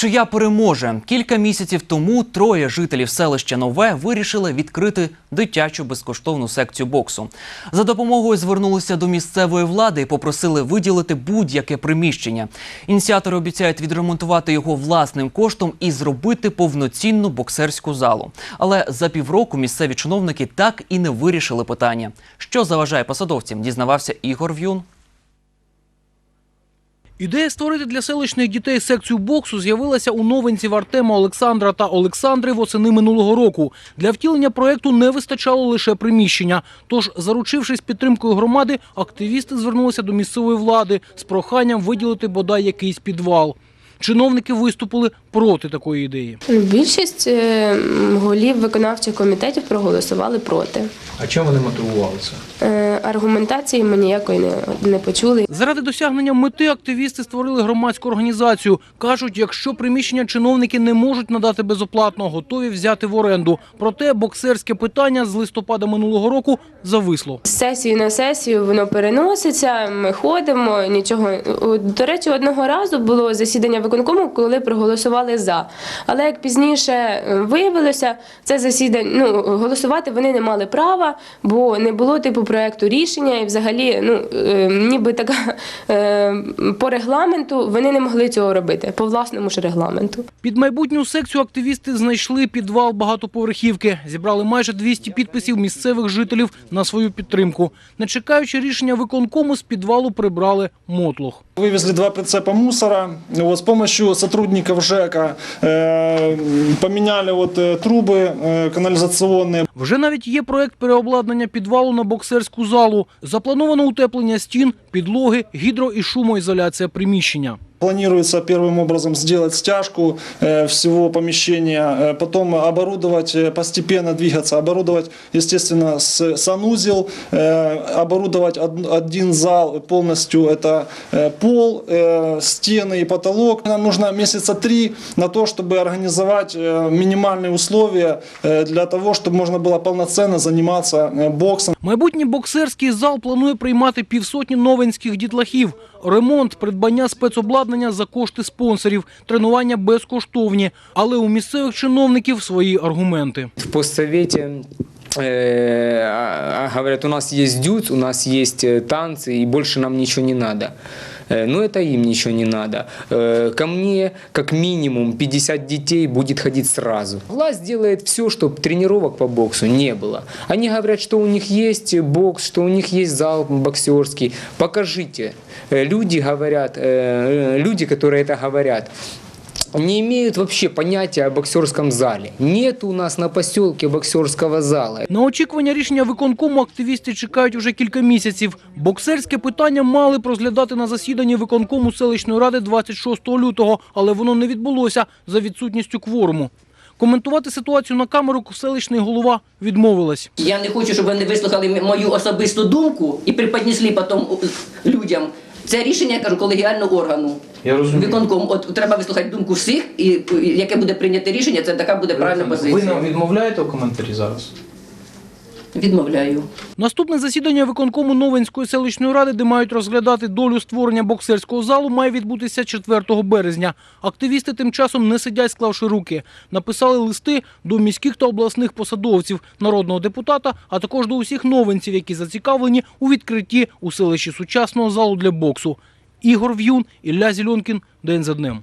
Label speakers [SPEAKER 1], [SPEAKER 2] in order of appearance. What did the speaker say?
[SPEAKER 1] Чия переможе кілька місяців тому троє жителів селища Нове вирішили відкрити дитячу безкоштовну секцію боксу. За допомогою звернулися до місцевої влади і попросили виділити будь-яке приміщення. Ініціатори обіцяють відремонтувати його власним коштом і зробити повноцінну боксерську залу. Але за півроку місцеві чиновники так і не вирішили питання. Що заважає посадовцям, дізнавався Ігор В'юн.
[SPEAKER 2] Ідея створити для селищних дітей секцію боксу з'явилася у новинців Артема Олександра та Олександри восени минулого року. Для втілення проєкту не вистачало лише приміщення. Тож, заручившись підтримкою громади, активісти звернулися до місцевої влади з проханням виділити бодай якийсь підвал. Чиновники виступили проти такої ідеї.
[SPEAKER 3] Більшість е, голів виконавчих комітетів проголосували проти.
[SPEAKER 4] А чим вони мотивували це?
[SPEAKER 3] Е, Аргументації ми ніякої не, не почули.
[SPEAKER 2] Заради досягнення мети активісти створили громадську організацію. Кажуть, якщо приміщення чиновники не можуть надати безоплатно, готові взяти в оренду. Проте боксерське питання з листопада минулого року зависло.
[SPEAKER 3] З сесії на сесію воно переноситься, ми ходимо, нічого. До речі, одного разу було засідання виконкому, коли проголосували за. Але як пізніше е, виявилося, це засідання, ну, голосувати вони не мали права, бо не було типу проекту рішення, і взагалі, ну, е, ніби така е, по регламенту вони не могли цього робити, по власному ж регламенту.
[SPEAKER 2] Під майбутню секцію активісти знайшли підвал багатоповерхівки. Зібрали майже 200 підписів місцевих жителів на свою підтримку. Не чекаючи рішення виконкому, з підвалу прибрали мотлох.
[SPEAKER 5] Вывезли два прицепа мусора. Вот, с помощью сотрудников ЖЭКа э, поменяли вот, э, трубы э, канализационные.
[SPEAKER 2] Вже навіть є проект переобладнання підвалу на боксерську залу. Заплановано утеплення стін, підлоги, гідро- і шумоізоляція приміщення.
[SPEAKER 5] Планируется первым образом сделать стяжку э, всего помещения, э, потом оборудовать, э, постепенно двигаться, оборудовать, естественно, с- санузел, э, оборудовать од- один зал полностью, это э, пол, э, стены и потолок. Нам нужно месяца три на то, чтобы организовать э, минимальные условия э, для того, чтобы можно было полноценно заниматься э, боксом.
[SPEAKER 2] Майбутній боксерський зал планує приймати півсотні новинських дітлахів. Ремонт, придбання спецобладнання за кошти спонсорів, тренування безкоштовні. Але у місцевих чиновників свої аргументи.
[SPEAKER 6] В постсовете э, а- а, говорят, у нас есть дюц, у нас есть э, танцы, и больше нам ничего не надо. Э, Но это им ничего не надо. Э, Ко мне как минимум 50 детей будет ходить сразу. Власть делает все, чтобы тренировок по боксу не было. Они говорят, что у них есть бокс, что у них есть зал боксерский. Покажите. Э, Люди говорят, люди, которые это говорят, не имеют вообще понятия о боксерском зале. Нет у нас на поселке боксерского зала.
[SPEAKER 2] На очікування рішення виконкому активісти чекають уже кілька місяців. Боксерське питання мали б розглядати на засіданні виконкому селищної ради 26 лютого, але воно не відбулося за відсутністю кворуму. Коментувати ситуацію на камеру селищний голова відмовилась.
[SPEAKER 7] Я не хочу, щоб вони вислухали мою особисту думку і приподнесли потім людям. Це рішення, я кажу, колегіального органу.
[SPEAKER 4] Я розумію.
[SPEAKER 7] Виконком. От треба вислухати думку всіх, і яке буде прийняте рішення, це така буде правильна позиція.
[SPEAKER 4] Ви нам відмовляєте у коментарі зараз?
[SPEAKER 7] Відмовляю.
[SPEAKER 2] Наступне засідання виконкому Новинської селищної ради, де мають розглядати долю створення боксерського залу, має відбутися 4 березня. Активісти тим часом не сидять, склавши руки. Написали листи до міських та обласних посадовців, народного депутата, а також до усіх новинців, які зацікавлені у відкритті у селищі сучасного залу для боксу. Ігор В'юн, Ілля Зільонкін. День за днем.